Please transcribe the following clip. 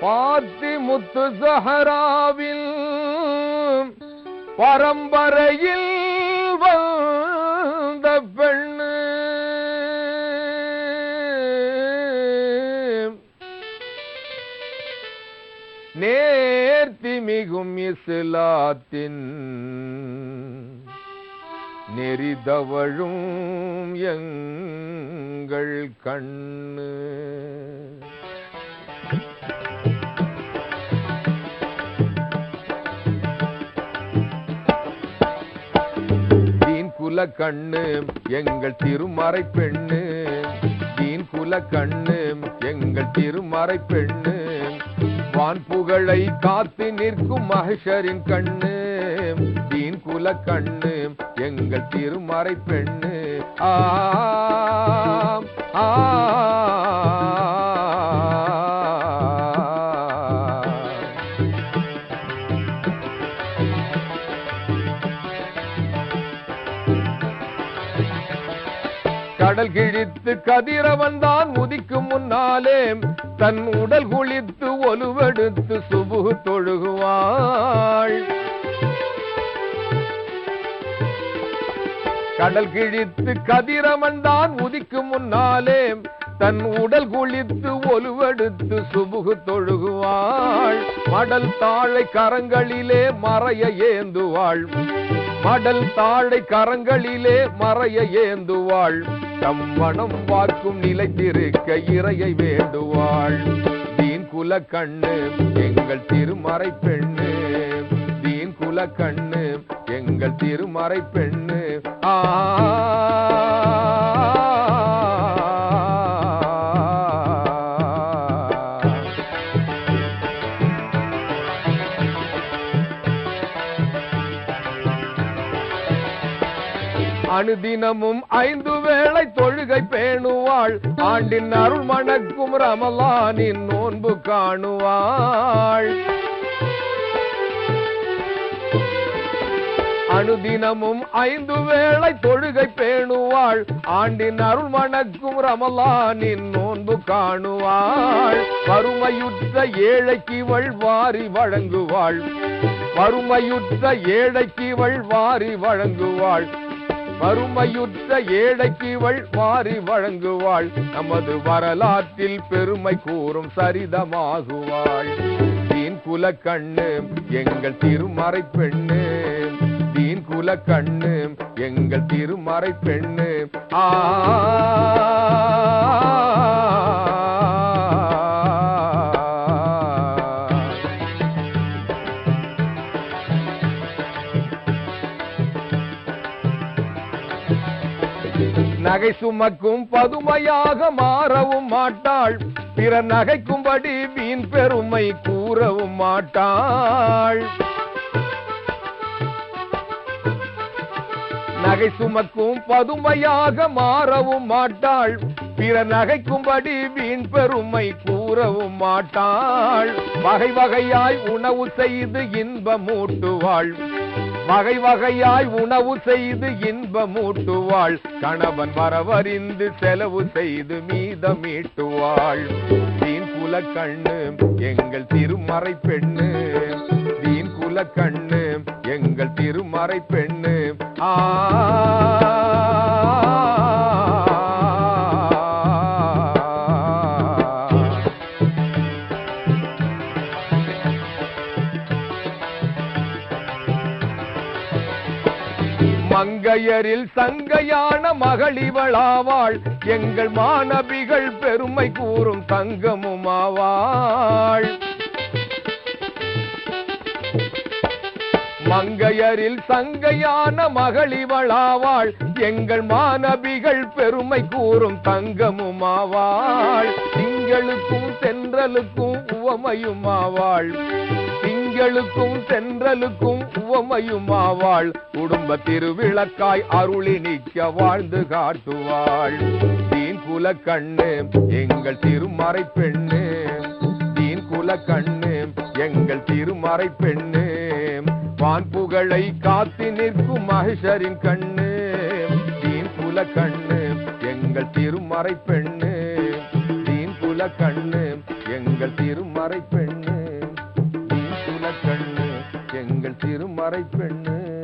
பாத்தி முத்து சஹராவில் பரம்பரையில் வந்த பெண்ணு. நேர்த்தி மிகும் இஸ்லாத்தின் நெறிதவழும் எங்கள் கண்ணு. குல கண்ணு எங்கள் திருமறை பெண்ணு. தீன் குல கண்ணு எங்கள் திருமறை பெண்ணு. வான் புகழை காத்து நிற்கும் மகேஷரின் கண்ணு. தீன் குல கண்ணு எங்கள் திருமறை பெண்ணு. ஆ ஆ. கடல் கிழித்து கதிரவன் தான் உதிக்கும் முன்னாலே. தன் உடல் குளித்து ஒலுவெடுத்து சுபு தொழுகுவாள். கடல் கிழித்து கதிரவன் தான் உதிக்கும் முன்னாலே. தன் உடல் குளித்து ஒலுவெடுத்து சுபுகு தொழுகுவாள். மடல் தாழை கரங்களிலே மறைய ஏந்துவாள். மடல் தாழை கரங்களிலே மறைய ஏந்துவாள். தம் மனம் வாக்கும் நிலைத்திருக்க இறையை வேண்டுவாள். தீன் குல கண்ணு எங்கள் திருமறை பெண்ணு. தீன் குல கண்ணு எங்கள் திருமறை பெண்ணு. ஆ அனுதினமும் ஐந்து வேளை தொழுகை பேணுவாள். ஆண்டின் அருள் மணக்கும் ரமலானின் நோன்பு காணுவாள். அனுதினமும் ஐந்து வேளை தொழுகை பேணுவாள். ஆண்டின் அருள் மணக்கும் ரமலானின் நோன்பு காணுவாள். வறுமையுற்ற ஏழைக்கு இவள் வாரி வழங்குவாள். வறுமையுற்ற ஏழைக்கு இவள் வாரி வழங்குவாள். வறுமையுற்ற ஏழைக்கு இவள் வாரி வழங்குவாள். நமது வரலாற்றில் பெருமை கூறும் சரிதமாகுவாள். தீன் குல கண்ணு எங்கள் திருமறை பெண்ணு. தீன் குல கண்ணு எங்கள் திருமறை பெண்ணு. ஆ நகை சுமக்கும் பதுமையாக மாறவும் மாட்டாள். பிற நகைக்கும்படி வீண் பெருமை கூறவும் மாட்டாள். நகை சுமக்கும் பதுமையாக மாறவும் மாட்டாள். பிற நகைக்கும்படி வீண் பெருமை கூறவும் மாட்டாள். வகை வகையாய் உணவு செய்து இன்பமூட்டுவாள். வகை வகையாய் உணவு செய்து இன்பமூட்டுவாள். கணவன் வரவறிந்து செலவு செய்து மீதமீட்டுவாள். தீன் குல கண்ணு எங்கள் திருமறை பெண்ணு. தீன் குல கண்ணு எங்கள் திருமறை பெண்ணு. ஆ மங்கையரில் சங்கையான மகளிவளாவாள் எங்கள் மாணவிகள் பெருமை கூறும் தங்கமுமாவாள் மங்கையரில் சங்கையான மகளிவளாவாள் எங்கள் மாணவிகள் பெருமை கூறும் தங்கமுமாவாள் திங்களுக்கும் தென்றலுக்கும் உவமையுமாவாள் திங்களுக்கும் சென்றலுக்கும் உவமையுமாவாள் குடும்ப திருவிளக்காய் அருளி நிற்க வாழ்ந்து காட்டுவாள். தீன் குல கண்ணு எங்கள் திருமறை பெண்ணு. தீன் குல கண்ணு எங்கள் திருமறை பெண்ணு. வான் புகழை காத்து நிற்கும் மகேஷரின் கண்ணு. தீன் குல கண்ணு எங்கள் திருமறை பெண்ணு. தீன் குல கண்ணு எங்கள் திருமறை பெண்ணு. திருமறை பெண்ணு.